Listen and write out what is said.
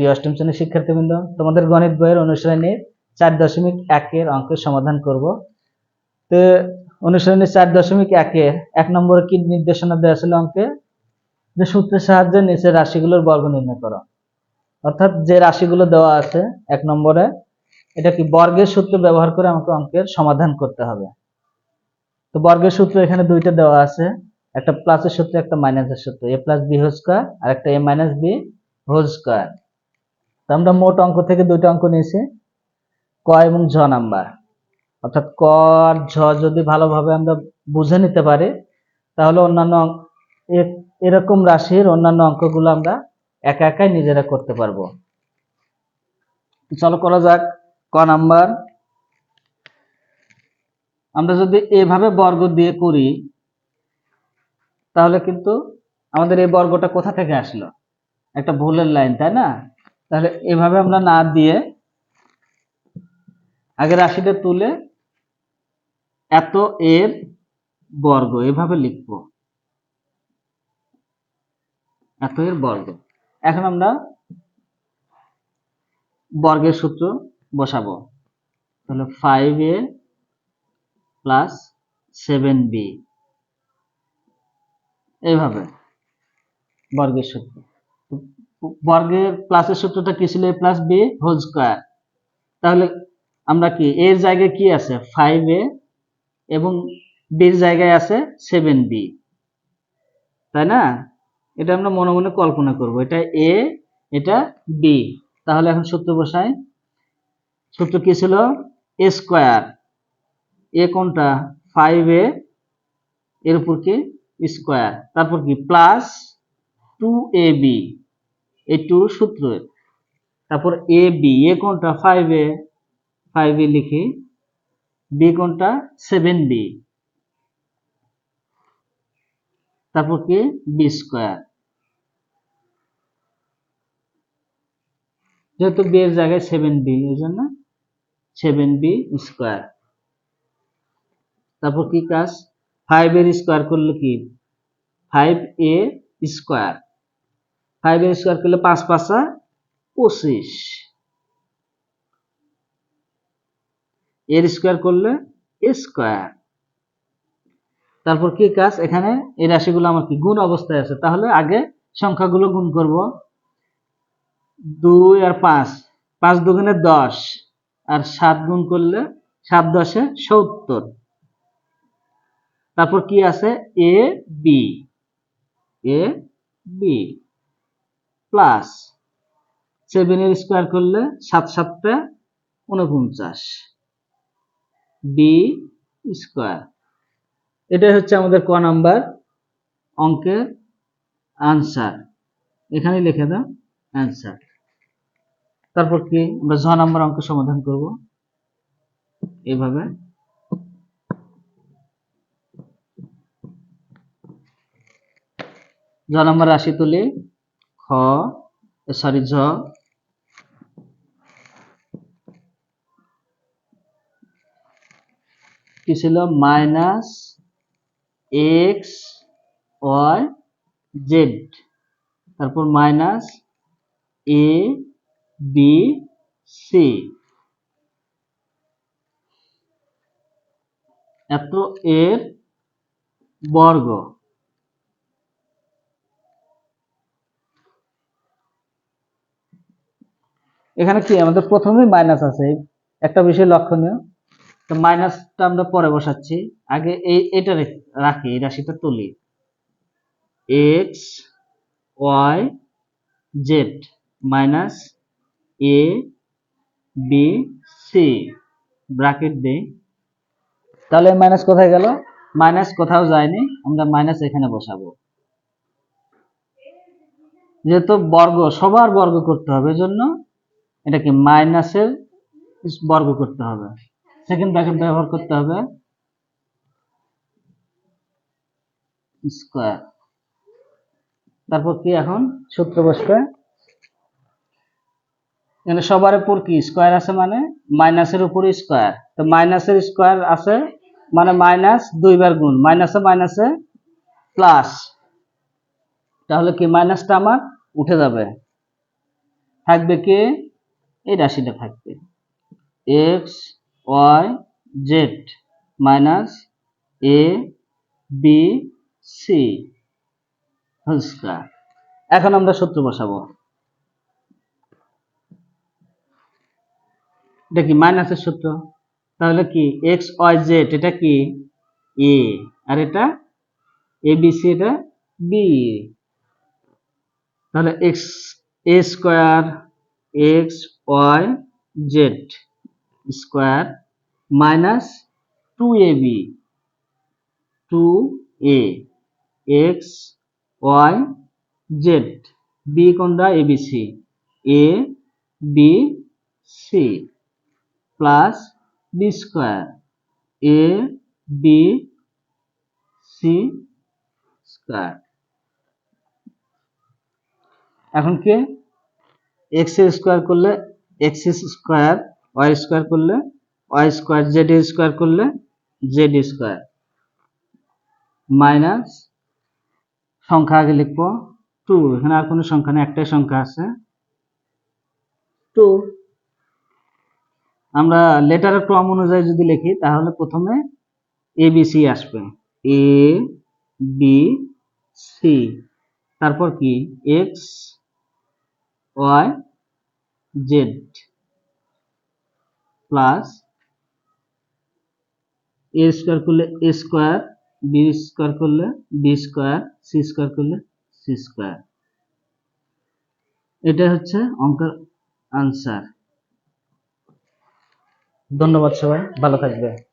প্রিয় অষ্টম শ্রেণির শিক্ষার্থীবৃন্দ, তোমাদের গণিত বইয়ের অনুশীলনীর চার দশমিক একের অঙ্কের সমাধান করব। তো অনুশীলনীর চার দশমিক একের এক নম্বরে কি নির্দেশনা দেওয়া ছিল অঙ্কে? যে সূত্রের সাহায্যে নিচের রাশিগুলোর বর্গ নির্ণয় করো। অর্থাৎ যে রাশিগুলো দেওয়া আছে এক নম্বরে, এটা কি বর্গের সূত্র ব্যবহার করে আমাকে অঙ্কের সমাধান করতে হবে। তো বর্গের সূত্র এখানে দুইটা দেওয়া আছে, একটা প্লাসের সূত্র, একটা মাইনাসের সূত্র। A plus B whole square আর একটা A minus B whole square. তো আমরা মোট অঙ্ক থেকে দুইটা অঙ্ক নিয়েছি। ক এবং ঝ নাম্বার। অর্থাৎ ক আর ঝ যদি ভালোভাবে আমরা বুঝে নিতে পারি, তাহলে অন্যান্য এরকম রাশির অন্যান্য অঙ্কগুলো আমরা একা একাই নিজেরা করতে পারব। চলো করা যাক। ক নাম্বার। আমরা যদি এভাবে বর্গ দিয়ে করি, তাহলে কিন্তু আমাদের এই বর্গটা কোথা থেকে আসলো? একটা ভুলের লাইন, তাই না? তাহলে এভাবে আমরা না দিয়ে আগে রাশিটা তুলে এত এর বর্গ এভাবে লিখব। এত এর বর্গ। এখন আমরা বর্গের সূত্র বসাবো। তাহলে five A plus seven B এইভাবে বর্গের সূত্র। বর্গের প্লাসের সূত্রটা কি ছিল? A plus B whole square তাহলে আমরা কি এর জায়গায় কি আছে? ফাইভ এ এবং বির জায়গায় আছে সেভেন বি তাই না? এটা আমরা মনে মনে কল্পনা করব। এটা এ এটা বি তাহলে এখন সূত্র বসাই। সূত্র কি ছিল? এ স্কোয়ার এ কোনটা? ফাইভ এ এর উপর কি? স্কোয়ার তারপর কি? প্লাস টু এ বি এই টু তারপর এ বি এ কোনটা? ফাইভ এ ফাইভ এ লিখি। বি কোনটা? সেভেন বি তারপর কি? বি স্কোয়ার যেহেতু বি এর জায়গায় সেভেন বি এই জন্য সেভেন বি স্কোয়ার তারপর কি কাজ? ফাইভ এর স্কোয়ার করলে কি? ফাইভ এ স্কোয়ার ফাইভ এর স্কোয়ার করলে পাঁচ পাঁচা পঁচিশ। এর স্কোয়ার করলে স্কোয়ার। তারপর কি কাজ? এখানে এই রাশিগুলো আমার কি গুণ অবস্থায় আছে? তাহলে আগে সংখ্যাগুলো গুণ করব। দুই আর পাঁচ। পাঁচ দুগুণে দশ। আর সাত গুণ করলে সাত দশে সত্তর। তারপর কি আছে? A, B. A, B. Plus সেভেনের স্কোয়ার করলে সাত সাতটা উনপঞ্চাশ বি স্কোয়ার এটাই হচ্ছে আমাদের ক নাম্বার অঙ্কের আনসার এখানে লিখে দাও অ্যান্সার তারপর কি? আমরা ছ নাম্বার অঙ্ক সমাধান করব। এইভাবে জ নাম্বার রাশি তুলি। সরি ঝ। কি ছিল? Minus X Y Z. তারপর মাইনাস এ, বি, সি। এত এর বর্গ। এখানে কি? আমাদের প্রথমেই মাইনাস আছে। একটা বিষয় লক্ষণীয়। তো মাইনাসটা আমরা পরে বসাচ্ছি। আগে এই এটা রাখি এই রাশিটা তুলি। X Y Z minus A B C bracket দেই তাহলে মাইনাস কোথায় গেল? মাইনাস কোথাও যায়নি। আমরা মাইনাস এখানে বসাবো। যেহেতু বর্গ, সবার বর্গ করতে হবে। এজন্য এটাকে মাইনাসের বর্গ করতে হবে। সেকেন্ড ব্র্যাকেট ব্যবহার করতে হবে স্কোয়ার তারপর কি এখন? সূত্র বসবে। এখানে সবার উপর কি? স্কোয়ার আছে মানে মাইনাসের উপর স্কোয়ার তো মাইনাসের স্কোয়ার আছে মানে মাইনাস দুইবার গুণ। মাইনাসে মাইনাসে প্লাস তাহলে কি মাইনাসটা আমার উঠে যাবে। থাকবে কে? এই রাশিটা থাকবে। X Y Z minus A B C whole এখন আমরা সূত্র বসাবো। এটা কি মাইনাসের সূত্র? তাহলে কি এক্স ওয়াই জেড এটা কি এ আর এটা এ বি সি এটা বি তাহলে X A square X Y Z square minus two A B two A X Y Z B কোনটা? A B C A B C plus B square A B C square এখন কি? X square করলে X square Y square করলে Y square Z square করলে Z square. Minus সংখ্যা আগে লিখব two. এখানে আর কোনো সংখ্যা নেই একটাই সংখ্যা আছে। টু। আমরা লেটারের ক্রম অনুযায়ী যদি লিখি তাহলে প্রথমে এ বি সি আসবে। এ বি সি তারপর কি? X Y Z plus A square করলে এ স্কোয়ার বি স্কোয়ার করলে বি স্কোয়ার সি স্কোয়ার করলে সি স্কোয়ার এটা হচ্ছে অঙ্কের আনসার ধন্যবাদ সবাই, ভালো থাকবে